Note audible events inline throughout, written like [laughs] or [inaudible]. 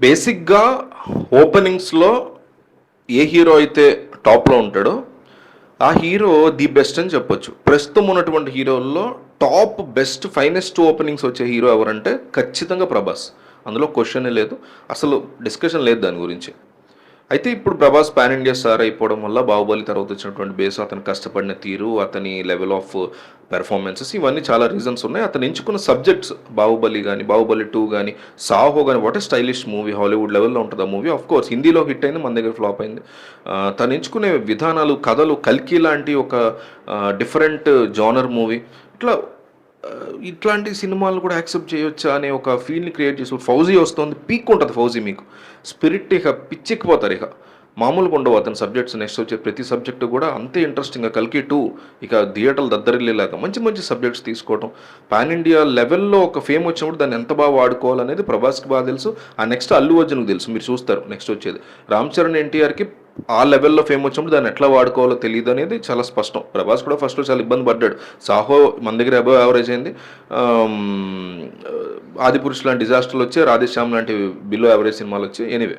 బేసిక్గా ఓపెనింగ్స్లో ఏ హీరో అయితే టాప్లో ఉంటాడో ఆ హీరో ది బెస్ట్ అని చెప్పొచ్చు. ప్రస్తుతం ఉన్నటువంటి హీరోల్లో టాప్ బెస్ట్ ఫైనెస్ట్ ఓపెనింగ్స్ వచ్చే హీరో ఎవరంటే ఖచ్చితంగా ప్రభాస్. అందులో క్వశ్చనే లేదు. అసలు డిస్కషన్ లేదు దాని గురించి. అయితే ఇప్పుడు ప్రభాస్ పాన్ ఇండియా స్టార్ అయిపోవడం వల్ల బాహుబలి తర్వాత వచ్చినటువంటి బేస్ అతను కష్టపడిన తీరు అతని లెవెల్ ఆఫ్ పెర్ఫార్మెన్సెస్ ఇవన్నీ చాలా రీజన్స్ ఉన్నాయి. అతను ఎంచుకున్న సబ్జెక్ట్స్ బాహుబలి కానీ బాహుబలి టూ కానీ సాహో కానీ వాట్ స్టైలిష్ మూవీ హాలీవుడ్ లెవెల్లో ఉంటుంది ఆ మూవీ ఆఫ్ కోర్స్ హిందీలో హిట్ అయింది మన దగ్గర ఫ్లాప్ అయింది. తను ఎంచుకునే విధానాలు కథలు కల్కి లాంటి ఒక డిఫరెంట్ జానర్ మూవీ ఇట్లా ఇట్లాంటి సినిమాలు కూడా యాక్సెప్ట్ చేయొచ్చా అనే ఒక ఫీల్ని క్రియేట్ చేసి ఫౌజీ వస్తుంది. పీక్ ఉంటుంది ఫౌజీ మీకు. స్పిరిట్ ఇక పిచ్చెక్కిపోతారు ఇక మామూలుగా ఉండవు అతని సబ్జెక్ట్స్ నెక్స్ట్ వచ్చే ప్రతి సబ్జెక్టు కూడా అంతే ఇంట్రెస్టింగ్గా కలికి టూ. ఇక థియేటర్లు దద్దరిల్లేలాగా మంచి మంచి సబ్జెక్ట్స్ తీసుకోవడం పాన్ ఇండియా లెవెల్లో ఒక ఫేమ్ వచ్చినప్పుడు దాన్ని ఎంత బాగా వాడుకోవాలనేది ప్రభాస్కి బాగా తెలుసు. ఆ నెక్స్ట్ అల్లు అర్జున్కి తెలుసు. మీరు చూస్తారు. నెక్స్ట్ వచ్చేది. రామ్ చరణ్ ఎన్టీఆర్కి ఆ లెవెల్లో ఫేమ్ వచ్చినప్పుడు దాన్ని ఎట్లా వాడుకోవాలో తెలియదు అనేది చాలా స్పష్టం. ప్రభాస్ కూడా ఫస్ట్ చాలా ఇబ్బంది పడ్డాడు. సాహో మన దగ్గర అబవ్ యావరేజ్ అయింది. ఆమ్, ఆదిపురుష్ లాంటి డిజాస్టర్లు వచ్చి రాధేశ్యామ్ లాంటి బిలో యావరేజ్ సినిమాలు వచ్చి ఎనీవే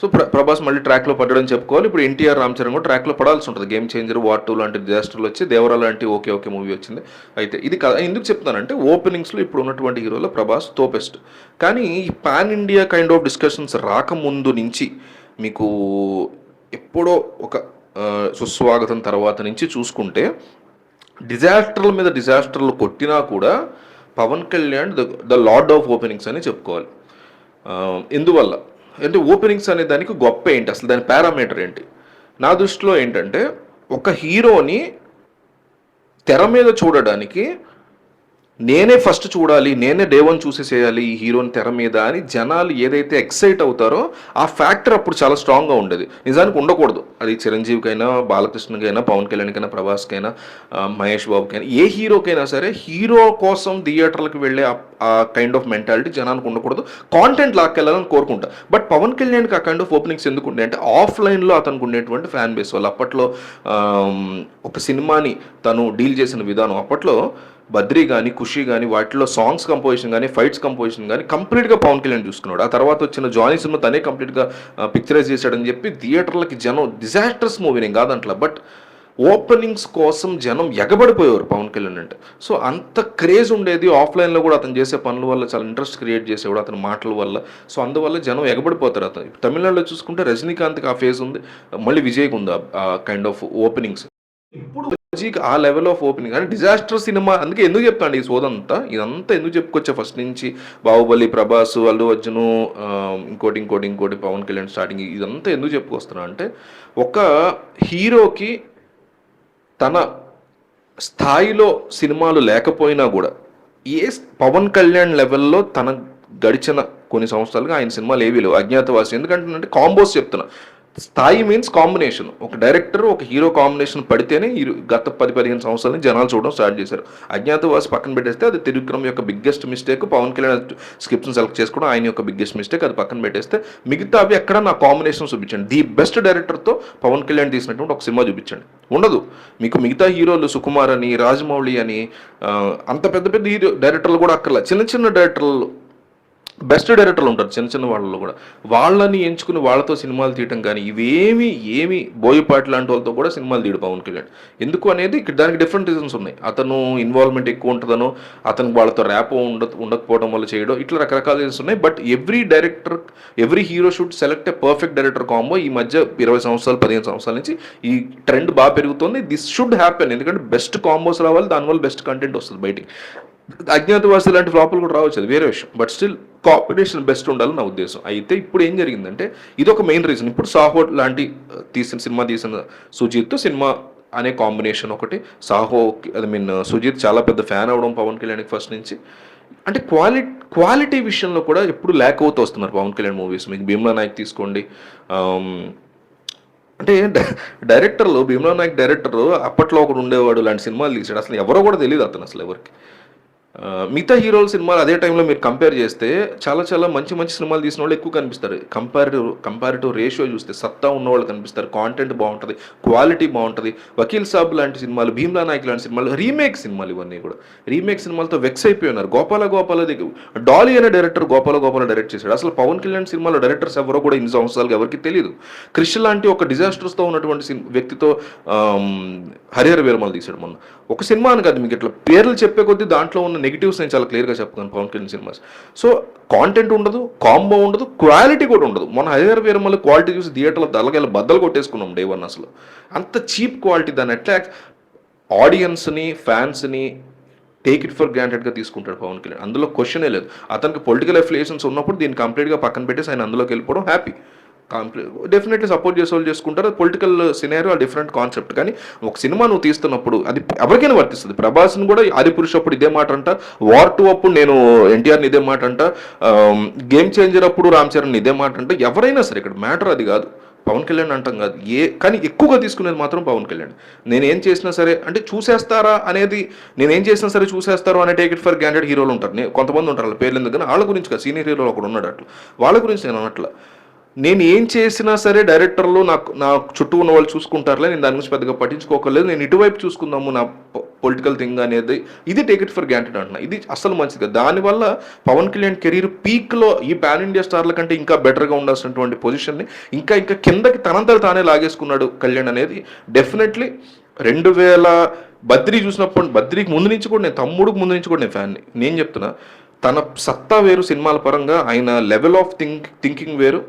సో ప్ర ప్రభాస్ మళ్ళీ ట్రాక్లో పడ్డాడని చెప్పుకోవాలి. ఇప్పుడు ఎన్టీఆర్ రామ్ చరణ్ కూడా ట్రాక్లో పడాల్సి ఉంటుంది. గేమ్ చేంజర్ వార్ టూ లాంటి డిజాస్టర్లు వచ్చి దేవరా లాంటి ఓకే ఓకే మూవీ వచ్చింది. అయితే ఇది కదా ఎందుకు చెప్తానంటే ఓపెనింగ్స్లో ఇప్పుడు ఉన్నటువంటి హీరోలో ప్రభాస్ తోపెస్ట్ కానీ ఈ pan India kind of discussions రాకముందు నుంచి మీకు ఎప్పుడో ఒక సుస్వాగతం తర్వాత నుంచి చూసుకుంటే డిజాస్టర్ల మీద డిజాస్టర్లు కొట్టినా కూడా Pawan Kalyan the the lord of openings అని చెప్పుకోవాలి. ఎందువల్ల? అంటే ఓపెనింగ్స్ అనే దానికి గొప్ప ఏంటి? అసలు దాని పారామీటర్ ఏంటి? నా దృష్టిలో ఏంటంటే ఒక హీరోని తెర మీద చూడడానికి నేనే ఫస్ట్ చూడాలి నేనే డే వన్ చూసేసేయాలి ఈ హీరోని తెర మీద అని జనాలు ఏదైతే ఎక్సైట్ అవుతారో ఆ ఫ్యాక్టర్ అప్పుడు చాలా స్ట్రాంగ్గా ఉండేది. నిజానికి ఉండకూడదు. అది చిరంజీవికైనా బాలకృష్ణకైనా పవన్ కళ్యాణ్కైనా ప్రభాస్కైనా మహేష్ బాబుకైనా ఏ హీరోకైనా సరే హీరో కోసం థియేటర్లకు వెళ్ళే ఆ- ఆ కైండ్ ఆఫ్ మెంటాలిటీ జనానికి ఉండకూడదు. కాంటెంట్ లాక్కెళ్ళాలని కోరుకుంటా. బట్ పవన్ కళ్యాణ్కి ఆ కైండ్ ఆఫ్ ఓపెనింగ్స్ ఎందుకు ఉండే? అంటే ఆఫ్లైన్లో అతనికి ఉండేటువంటి ఫ్యాన్ బేస్ వాళ్ళు. అప్పట్లో ఒక సినిమాని తను డీల్ చేసిన విధానం. అప్పట్లో బద్రీ కానీ ఖుషి కానీ వాటిలో సాంగ్స్ కంపోజిషన్ కానీ ఫైట్స్ కంపోజిషన్ కానీ కంప్లీట్గా పవన్ కళ్యాణ్ చూసుకున్నాడు. ఆ తర్వాత వచ్చిన జానీ సినిమా తనే కంప్లీట్గా పిక్చరైజ్ చేశాడని చెప్పి థియేటర్లకి జనం డిజాస్టర్స్ మూవీ నేను కాదంట్లా. బట్ ఓపెనింగ్స్ కోసం జనం ఎగబడిపోయేవారు పవన్ కళ్యాణ్ అంటే. సో అంత క్రేజ్ ఉండేది ఆఫ్లైన్లో కూడా అతను చేసే పనుల వల్ల చాలా ఇంట్రెస్ట్ క్రియేట్ చేసేవాడు అతని మాటల వల్ల. సో అందువల్ల జనం ఎగబడిపోతారు అతను. తమిళనాడులో చూసుకుంటే రజనీకాంత్కి ఆ ఫేజ్ ఉంది. మళ్ళీ విజయ్కి ఉంది ఆ కైండ్ ఆఫ్ ఓపెనింగ్స్ ఇప్పుడు విజయ్కి ఆ లెవెల్ ఆఫ్ ఓపెనింగ్ అంటే డిజాస్టర్ సినిమా. అందుకే ఎందుకు చెప్తాను ఈ సోదంతా? ఇదంతా ఎందుకు చెప్పుకొచ్చా ఫస్ట్ నుంచి? బాహుబలి ప్రభాస్ అల్లు అర్జును ఇంకోటి ఇంకోటి ఇంకోటి పవన్ కళ్యాణ్ స్టార్టింగ్ ఇదంతా ఎందుకు చెప్పుకొస్తున్నా అంటే ఒక హీరోకి తన స్థాయిలో సినిమాలు లేకపోయినా కూడా ఏ పవన్ కళ్యాణ్ లెవెల్లో తన గడిచిన కొన్ని సంవత్సరాలుగా ఆయన సినిమాలు ఏవీ లేవు. అజ్ఞాతవాసి. ఎందుకంటే కాంబోస్ చెప్తున్నా. స్థాయి మీన్స్ కాంబినేషన్ ఒక డైరెక్టర్ ఒక హీరో కాంబినేషన్ పడితేనే ఈ గత పది పదిహేను సంవత్సరాలని జనాలు చూడడం స్టార్ట్ చేశారు. అజ్ఞాతవాసి పక్కన పెట్టేస్తే అది త్రివిక్రమ్ యొక్క బిగ్గెస్ట్ మిస్టేక్ పవన్ కళ్యాణ్ స్క్రిప్ట్ని సెలెక్ట్ చేసుకోవడం ఆయన యొక్క బిగ్గెస్ట్ మిస్టేక్ అది పక్కన పెట్టేస్తే మిగతా అవి ఎక్కడ నా కాంబినేషన్ చూపించండి. ది బెస్ట్ డైరెక్టర్తో పవన్ కళ్యాణ్ తీసినటువంటి ఒక సినిమా చూపించండి. ఉండదు. మీకు మిగతా హీరోలు సుకుమార్ అని రాజమౌళి అని అంత పెద్ద పెద్ద హీరో డైరెక్టర్లు కూడా అక్కర్లా. చిన్న చిన్న డైరెక్టర్లు బెస్ట్ డైరెక్టర్లు ఉంటారు చిన్న చిన్న వాళ్ళలో కూడా. వాళ్ళని ఎంచుకుని వాళ్ళతో సినిమాలు తీయటం కానీ ఇవేమి ఏమి బోయపాటి లాంటి వాళ్ళతో కూడా సినిమాలు తీయడు పవన్ కళ్యాణ్. ఎందుకు అనేది ఇక్కడ దానికి డిఫరెంట్ రీజన్స్ ఉన్నాయి. అతను ఇన్వాల్వ్మెంట్ ఎక్కువ ఉంటుందనో అతను వాళ్ళతో ర్యాప్ ఉండ ఉండకపోవడం వల్ల చేయడం ఇట్లా రకరకాల రీజన్స్ ఉన్నాయి. But every director every hero should select a perfect director combo ఈ మధ్య ఇరవై సంవత్సరాలు పదిహేను సంవత్సరాల నుంచి ఈ ట్రెండ్ బాగా పెరుగుతుంది. దిస్ షుడ్ హ్యాపెన్ ఎందుకంటే బెస్ట్ కాంబోస్ రావాలి దానివల్ల బెస్ట్ కంటెంట్ వస్తుంది బయటికి. అజ్ఞాతవాసి లాంటి ఫ్లాపులు కూడా రావచ్చు అది వేరే విషయం. బట్ స్టిల్ కాంబినేషన్ బెస్ట్ ఉండాలని నా ఉద్దేశం. అయితే ఇప్పుడు ఏం జరిగిందంటే ఇది ఒక మెయిన్ రీజన్ ఇప్పుడు సాహో లాంటి uh, తీసిన సినిమా తీసిన సుజిత్తో సినిమా అనే కాంబినేషన్ ఒకటి. Saaho I mean uh, Sujeeth చాలా పెద్ద ఫ్యాన్ అవడం పవన్ కళ్యాణ్కి ఫస్ట్ నుంచి. అంటే క్వాలిటీ క్వాలిటీ విషయంలో కూడా ఎప్పుడు ల్యాక్ అవుతూ వస్తున్నారు పవన్ కళ్యాణ్ మూవీస్ మీకు భీమ్లా నాయక్ తీసుకోండి. అంటే [laughs] డైరెక్టర్లు భీమ్లా నాయక్ డైరెక్టర్ అప్పట్లో ఒకడు ఉండేవాడు లాంటి సినిమాలు తీసాడు అసలు ఎవరో కూడా తెలియదు అతను అసలు ఎవరికి. మిగతా హీరోల సినిమాలు అదే టైంలో మీరు కంపేర్ చేస్తే చాలా చాలా మంచి మంచి సినిమాలు తీసిన వాళ్ళు ఎక్కువ కనిపిస్తారు. కంపారిటివ్ కంపారిటివ్ రేషియో చూస్తే సత్తా ఉన్న వాళ్ళు కనిపిస్తారు. కాంటెంట్ బాగుంటుంది క్వాలిటీ బాగుంటుంది. వకీల్ సాబ్ లాంటి సినిమాలు భీమ్లా నాయక్ లాంటి సినిమాలు రీమేక్ సినిమాలు ఇవన్నీ కూడా. రీమేక్ సినిమాలతో వెక్స్ అయిపోయి ఉన్నారు గోపాల గోపాల దగ్గర డాలీ అనే డైరెక్టర్ గోపాల గోపాల డైరెక్ట్ చేశాడు. అసలు పవన్ కళ్యాణ్ సినిమాలో డైరెక్టర్స్ ఎవరో కూడా ఇన్ని సంవత్సరాలు ఎవరికి తెలియదు క్రిష్ లాంటి ఒక డిజాస్టర్స్తో ఉన్నటువంటి వ్యక్తితో హరిహర వీరమల్ తీశాడు మొన్న. ఒక సినిమా అని కాదు మీకు ఇట్లా పేర్లు చెప్పే కొద్దీ దాంట్లో ఉన్న నెగిటివ్స్ నేను చాలా క్లియర్గా చెప్తాను Pawan Kalyan cinemas. So content ఉండదు కాంబో ఉండదు క్వాలిటీ కూడా ఉండదు. మన హైదర్ వీరమల్ క్వాలిటీ చూసి థియేటర్లో దళగల బద్దలు కొట్టేసుకున్నాం డే వన్ అసలు. అంత చీప్ క్వాలిటీ దాన్ని ఎట్లా ఆడియన్స్ని ఫ్యాన్స్ని టేక్ ఇట్ ఫర్ గ్రాంటెడ్గా తీసుకుంటాడు పవన్ కళ్యాణ్. అందులో క్వశ్చనే లేదు. అతనికి పొలిటికల్ అఫిలియేషన్స్ ఉన్నప్పుడు దీన్ని కంప్లీట్గా పక్కన పెట్టేసి ఆయన అందులోకి వెళ్ళిపోవడం హ్యాపీ కాంప్లీ డెఫినెట్లీ సపోర్ట్ చేసే వాళ్ళు చేసుకుంటారు. పొలిటికల్ సినారియో డిఫరెంట్ కాన్సెప్ట్ కానీ ఒక సినిమా నువ్వు తీస్తున్నప్పుడు అది ఎవరికైనా వర్తిస్తుంది. ప్రభాస్ని కూడా ఆది పురుషప్పుడు ఇదే మాట అంట. వార్ టూ అప్పుడు నేను ఎన్టీఆర్ని ఇదే మాట అంట. గేమ్ చేంజర్ అప్పుడు రామ్ చరణ్ ఇదే మాట అంట. ఎవరైనా సరే ఇక్కడ మ్యాటర్ అది కాదు. పవన్ కళ్యాణ్ అంటాం కాదు. ఏ కానీ ఎక్కువగా తీసుకునేది మాత్రం పవన్ కళ్యాణ్. నేను ఏం చేసినా సరే అంటే చూసేస్తారా అనేది నేను ఏం చేసినా సరే చూసేస్తారు అనే టేక్ ఇట్ ఫర్ గ్యాండెడ్ హీరోలు ఉంటారు. నేను కొంతమంది ఉంటారు వాళ్ళ పేర్లు ఎందుకు వాళ్ళ గురించి కాదు. సీనియర్ హీరోలు ఒకడు ఉన్నాడు అట్లా. వాళ్ళ గురించి నేను అట్లా నేను ఏం చేసినా సరే డైరెక్టర్లు నాకు నా చుట్టూ ఉన్న వాళ్ళు చూసుకుంటారులే నేను దాని గురించి పెద్దగా పట్టించుకోకలేదు నేను ఇటువైపు చూసుకుందాము నా పొలిటికల్ థింగ్ అనేది. ఇది టేక్ ఇట్ ఫర్ గ్రాంటెడ్ అంటున్నా. ఇది అసలు మంచిది కాదు. దానివల్ల పవన్ కళ్యాణ్ కెరీర్ పీక్లో ఈ పాన్ ఇండియా స్టార్ల కంటే ఇంకా బెటర్గా ఉండాల్సినటువంటి పొజిషన్ని ఇంకా ఇంకా కిందకి తనంతట తానే లాగేసుకున్నాడు కళ్యాణ్ అనేది. డెఫినెట్లీ రెండు వేల బద్రీ చూసినప్పుడు బద్రీకి ముందు నుంచి కూడా నేను తమ్ముడికి ముందు నుంచి కూడా నేను ఫ్యాన్ని నేను చెప్తున్నా తన సత్తా వేరు సినిమాల పరంగా ఆయన లెవెల్ ఆఫ్ థింక్ థింకింగ్ వేరు.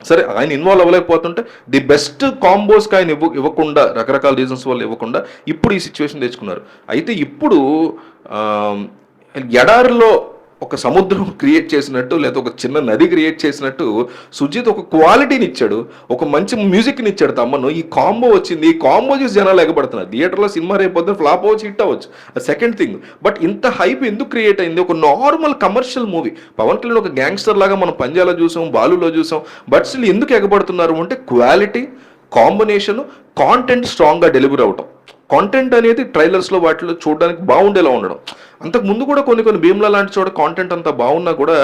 సరే ఆయన ఇన్వాల్వ్ అవ్వలేకపోతుంటే ది బెస్ట్ కాంబోస్కి ఆయన ఇవ్వ ఇవ్వకుండా రకరకాల రీజన్స్ వల్ల ఇవ్వకుండా ఇప్పుడు ఈ సిచ్యువేషన్ తెచ్చుకున్నారు. అయితే ఇప్పుడు ఎడారిలో ఒక సముద్రం [laughs] క్రియేట్ చేసినట్టు లేదా ఒక చిన్న నది క్రియేట్ చేసినట్టు సుజిత్ ఒక క్వాలిటీని ఇచ్చాడు ఒక మంచి మ్యూజిక్ని ఇచ్చాడు తమ్మను. ఈ కాంబో వచ్చింది ఈ కాంబో చూసి జనాలు ఎగబడుతున్నారు. థియేటర్లో సినిమా రేపు పొద్దున ఫ్లాప్ అవ్వచ్చు హిట్ అవ్వచ్చు. సెకండ్ థింగ్ బట్ ఇంత హైప్ ఎందుకు క్రియేట్ అయింది? ఒక normal commercial movie Pawan Kalyan ఒక గ్యాంగ్స్టర్ లాగా మనం పంజాలో చూసాం బాలులో చూసాం బట్ స్టిల్ ఎందుకు ఎగబడుతున్నారు అంటే క్వాలిటీ కాంబినేషన్ కాంటెంట్ స్ట్రాంగ్గా డెలివరీ అవటం. కాంటెంట్ అనేది ట్రైలర్స్లో వాటిలో చూడడానికి బాగుండేలా ఉండడం. అంతకు ముందు కూడా కొన్ని కొన్ని భీమ్లా లాంటి చోట కాంటెంట్ అంతా బాగున్నా కూడా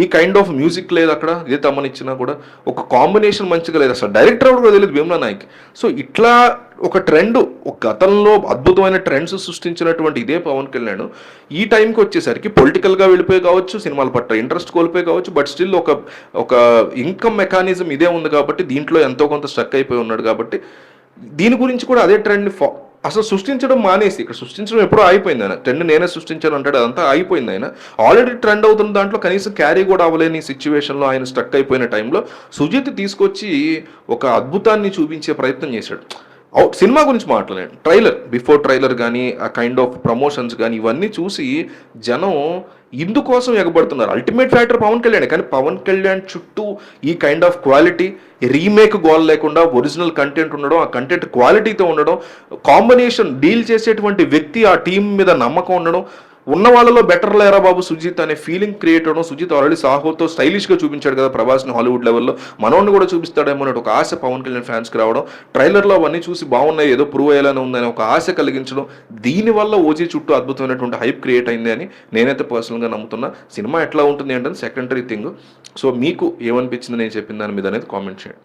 ఈ కైండ్ ఆఫ్ మ్యూజిక్ లేదు అక్కడ ఏ తమనిచ్చినా కూడా ఒక కాంబినేషన్ మంచిగా లేదు. అసలు డైరెక్టర్ ఎవరు కూడా తెలియదు భీమ్లా నాయక్. సో ఇట్లా ఒక ట్రెండ్ ఒక గతంలో అద్భుతమైన ట్రెండ్స్ సృష్టించినటువంటి ఇదే పవన్ కళ్యాణ్ ఈ టైంకి వచ్చేసరికి పొలిటికల్గా వెళ్ళిపోయి కావచ్చు సినిమాల పట్ల ఇంట్రెస్ట్ కోల్పోయి కావచ్చు బట్ స్టిల్ ఒక ఒక ఇన్కమ్ మెకానిజం ఇదే ఉంది కాబట్టి దీంట్లో ఎంతో కొంత స్ట్రక్ అయిపోయి ఉన్నాడు కాబట్టి దీని గురించి కూడా అదే ట్రెండ్ ఫా అసలు సృష్టించడం మానేసి ఇక్కడ సృష్టించడం ఎప్పుడో అయిపోయింది ఆయన. ట్రెండ్ నేనే సృష్టించాను అంటాడు అదంతా అయిపోయింది ఆయన. ఆల్రెడీ ట్రెండ్ అవుతున్న దాంట్లో కనీసం క్యారీ కూడా అవ్వలేని సిచ్యువేషన్లో ఆయన స్ట్రక్ అయిపోయిన టైంలో సుజిత్ తీసుకొచ్చి ఒక అద్భుతాన్ని చూపించే ప్రయత్నం చేశాడు. అవుట్ సినిమా గురించి మాట్లాడండి ట్రైలర్ బిఫోర్ ట్రైలర్ కానీ ఆ కైండ్ ఆఫ్ ప్రమోషన్స్ కానీ ఇవన్నీ చూసి జనం ఇందుకోసం ఎగబడుతున్నారు. అల్టిమేట్ ఫ్యాక్టర్ పవన్ కళ్యాణ్ కానీ పవన్ కళ్యాణ్ చుట్టూ ఈ kind of quality remake goal లేకుండా ఒరిజినల్ కంటెంట్ ఉండడం ఆ కంటెంట్ క్వాలిటీతో ఉండడం కాంబినేషన్ డీల్ చేసేటువంటి వ్యక్తి ఆ టీం మీద నమ్మకం ఉండడం ఉన్న వాళ్ళలో బెటర్ లేరా బాబు సుజిత్ అనే ఫీలింగ్ క్రియేట్ అవడం సుజిత్ ఆల్రెడీ సాహోతో స్టైలిష్గా చూపించాడు కదా ప్రభాస్ని హాలీవుడ్ లెవెల్లో మనోడిని కూడా చూపిస్తాడేమో అనే ఒక ఆశ పవన్ కళ్యాణ్ ఫ్యాన్స్కి రావడం. ట్రైలర్లో అవన్నీ చూసి బాగున్నాయి ఏదో ప్రూవ్ అయ్యేలానే ఉందని ఒక ఆశ కలిగించడం. దీనివల్ల ఓజీ చుట్టూ అద్భుతమైనటువంటి హైప్ క్రియేట్ అయింది అని నేనైతే పర్సనల్గా నమ్ముతున్నా. సినిమా ఎట్లా ఉంటుంది అంటే సెకండరీ థింగ్ సో మీకు ఏమనిపించింది నేను చెప్పిన దాని మీద అనేది కామెంట్ చేయండి.